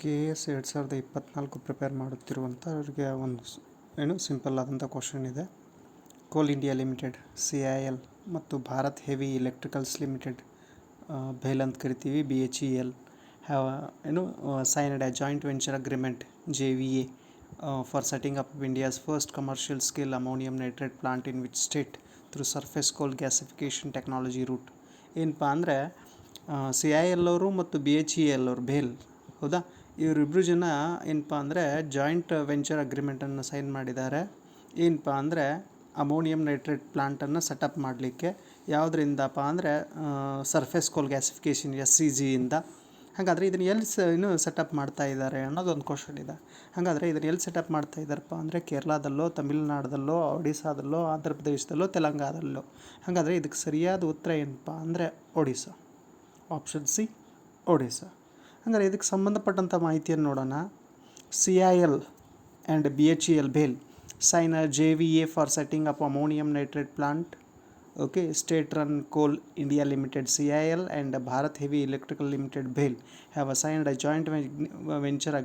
K S ಎರಡು ಸಾವಿರದ ಇಪ್ಪತ್ತ್ನಾಲ್ಕು ಪ್ರಿಪೇರ್ ಮಾಡುತ್ತಿರುವಂಥವ್ರಿಗೆ ಒಂದು ಏನು, ಸಿಂಪಲ್ ಆದಂಥ ಕ್ವಶನ್ ಇದೆ. Coal India limited, C I L ಮತ್ತು Bharat heavy electricals limited BHEL ಅಂತ ಕರಿತೀವಿ, B H E L. Have ಏನು signed a joint venture agreement J V A for setting up India's first commercial scale ammonium nitrate plant in which state through surface coal gasification technology root ಏನಪ್ಪ ಅಂದರೆ C I L ಅವರು ಮತ್ತು B H E L ಅವರು, ಭೇಲ್, ಹೌದಾ? ಇವರಿಬ್ಬರು ಜನ ಏನಪ್ಪ ಅಂದರೆ ಜಾಯಿಂಟ್ ವೆಂಚರ್ ಅಗ್ರಿಮೆಂಟನ್ನು ಸೈನ್ ಮಾಡಿದ್ದಾರೆ. ಏನಪ್ಪ ಅಂದರೆ ಅಮೋನಿಯಂ ನೈಟ್ರೇಟ್ ಪ್ಲಾಂಟನ್ನು ಸೆಟಪ್ ಮಾಡಲಿಕ್ಕೆ. ಯಾವುದರಿಂದಪ್ಪ ಅಂದರೆ ಸರ್ಫೇಸ್ ಕೋಲ್ ಗ್ಯಾಸಿಫಿಕೇಷನ್ ಎಸ್ ಸಿ ಜಿಯಿಂದ ಹಾಗಾದರೆ ಇದನ್ನು ಎಲ್ಲಿ ಸ, ಇನ್ನು ಸೆಟಪ್ ಮಾಡ್ತಾ ಇದ್ದಾರೆ ಅನ್ನೋದೊಂದು ಕ್ವಶನ್ ಇದೆ. ಹಾಗಾದರೆ ಇದನ್ನು ಎಲ್ಲಿ ಸೆಟಪ್ ಮಾಡ್ತಾ ಇದ್ದಾರಪ್ಪ ಅಂದರೆ ಕೇರಳದಲ್ಲೋ, ತಮಿಳ್ನಾಡದಲ್ಲೋ, ಒಡಿಸ್ಸಾದಲ್ಲೋ, ಆಂಧ್ರ ಪ್ರದೇಶದಲ್ಲೋ, ತೆಲಂಗಾಣದಲ್ಲೋ. ಹಾಗಾದರೆ ಇದಕ್ಕೆ ಸರಿಯಾದ ಉತ್ತರ ಏನಪ್ಪ ಅಂದರೆ ಒಡಿಸ್ಸಾ. Option C Odisha. ಹಂಗಾರೆ ಇದಕ್ಕೆ ಸಂಬಂಧಪಟ್ಟಂಥ ಮಾಹಿತಿಯನ್ನು ನೋಡೋಣ. C I L and B H E L BHEL sign J V A for setting up ammonium nitrate plant okay state run coal India limited C I L and Bharat heavy electrical limited BHEL have assigned a joint venture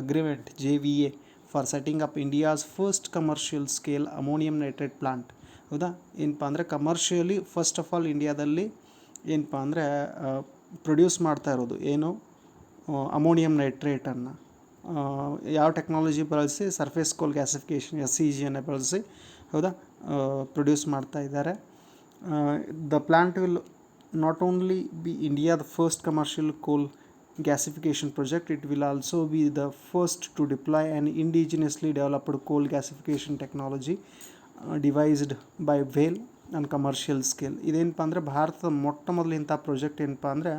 agreement J V A for setting up India's first commercial scale ammonium nitrate plant ಹೌದಾ? ಏನಪ್ಪ ಅಂದರೆ commercially first of all ಇಂಡಿಯಾದಲ್ಲಿ ಏನಪ್ಪ ಅಂದರೆ produce ಮಾಡ್ತಾ ಇರೋದು. ಏನು? Ammonium ನೈಟ್ರೇಟನ್ನು ಯಾವ ಟೆಕ್ನಾಲಜಿ ಬಳಸಿ, ಸರ್ಫೇಸ್ ಕೋಲ್ ಗ್ಯಾಸಿಫಿಕೇಷನ್, ಎಸ್ ಸಿ ಜಿಯನ್ನು ಬಳಸಿ, ಹೌದಾ ಪ್ರೊಡ್ಯೂಸ್ ಮಾಡ್ತಾ ಇದ್ದಾರೆ. The plant will not only be India the first commercial coal gasification project, it will also be the first to deploy an indigenously developed coal gasification technology devised by veil and commercial scale. ಇದೇನಪ್ಪ ಅಂದರೆ, ಭಾರತದ ಮೊಟ್ಟ ಮೊದಲು ಇಂಥ project ಏನಪ್ಪ ಅಂದರೆ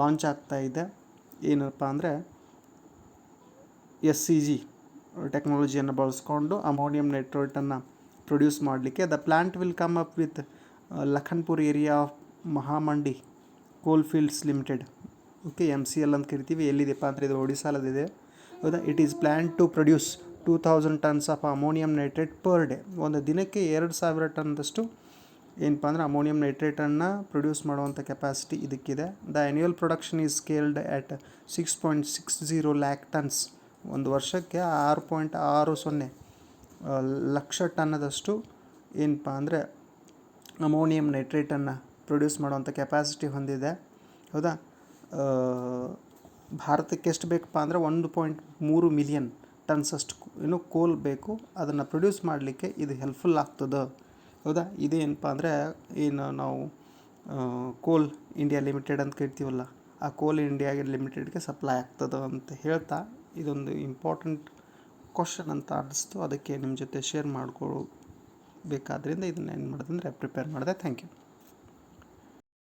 launch ಆಗ್ತಾ ಇದೆ. ಏನಪ್ಪ ಅಂದರೆ ಎಸ್ ಸಿ ಜಿ ಟೆಕ್ನಾಲಜಿಯನ್ನು ಬಳಸ್ಕೊಂಡು ಅಮೋನಿಯಂ ನೈಟ್ರೇಟನ್ನು ಪ್ರೊಡ್ಯೂಸ್ ಮಾಡಲಿಕ್ಕೆ the plant will come up with Lakhanpur area of Mahamandi coal fields limited okay M C L ಅಂತ ಕರಿತೀವಿ. ಎಲ್ಲಿದೆಪ್ಪ ಅಂದರೆ ಇದು ಒಡಿಸಾಲದಿದೆ ಹೌದಾ? It is plan to produce two thousand tons of ammonium nitrate per day ಒಂದು ದಿನಕ್ಕೆ ಎರಡು ಸಾವಿರ ಟನ್ದಷ್ಟು ಏನಪ್ಪ ಅಂದರೆ ಅಮೋನಿಯಂ ನೈಟ್ರೇಟನ್ನು ಪ್ರೊಡ್ಯೂಸ್ ಮಾಡುವಂಥ capacity ಇದಕ್ಕಿದೆ. The annual production is scaled at six point six zero lakh tons ಒಂದು ವರ್ಷಕ್ಕೆ ಆರು ಪಾಯಿಂಟ್ ಆರು ಸೊನ್ನೆ ಲಕ್ಷ ಟನ್ನದಷ್ಟು ಏನಪ್ಪ ಅಂದರೆ ಅಮೋನಿಯಂ ನೈಟ್ರೇಟನ್ನು ಪ್ರೊಡ್ಯೂಸ್ ಮಾಡುವಂಥ ಕೆಪಾಸಿಟಿ ಹೊಂದಿದೆ. ಹೌದಾ? ಭಾರತಕ್ಕೆ ಎಷ್ಟು ಬೇಕಪ್ಪ ಅಂದರೆ ಒಂದು ಪಾಯಿಂಟ್ ಮೂರು ಮಿಲಿಯನ್ ಟನ್ಸ್ ಅಷ್ಟು ಏನು ಕೋಲ್ ಬೇಕು. ಅದನ್ನು ಪ್ರೊಡ್ಯೂಸ್ ಮಾಡಲಿಕ್ಕೆ ಇದು ಹೆಲ್ಪ್ಫುಲ್ ಆಗ್ತದೆ. ಹೌದಾ? ಇದೇನಪ್ಪ ಅಂದರೆ ಏನು ನಾವು ಕೋಲ್ ಇಂಡಿಯಾ ಲಿಮಿಟೆಡ್ ಅಂತ ಕರಿತೀವಲ್ಲ, ಆ ಕೋಲ್ ಇಂಡಿಯಾ ಲಿಮಿಟೆಡ್ಗೆ ಸಪ್ಲೈ ಆಗ್ತದೆ ಅಂತ ಹೇಳ್ತಾ ಇದೊಂದು ಇಂಪಾರ್ಟೆಂಟ್ ಕ್ವಶನ್ ಅಂತ ಅನ್ನಿಸ್ತು ಅದಕ್ಕೆ ನಿಮ್ಮ ಜೊತೆ ಶೇರ್ ಮಾಡ್ಕೊಳ್ಬೇಕಾದ್ರಿಂದ ಇದನ್ನ ಏನು ಮಾಡಿದೆ ಅಂದರೆ ಪ್ರಿಪೇರ್ ಮಾಡಿದೆ. Thank you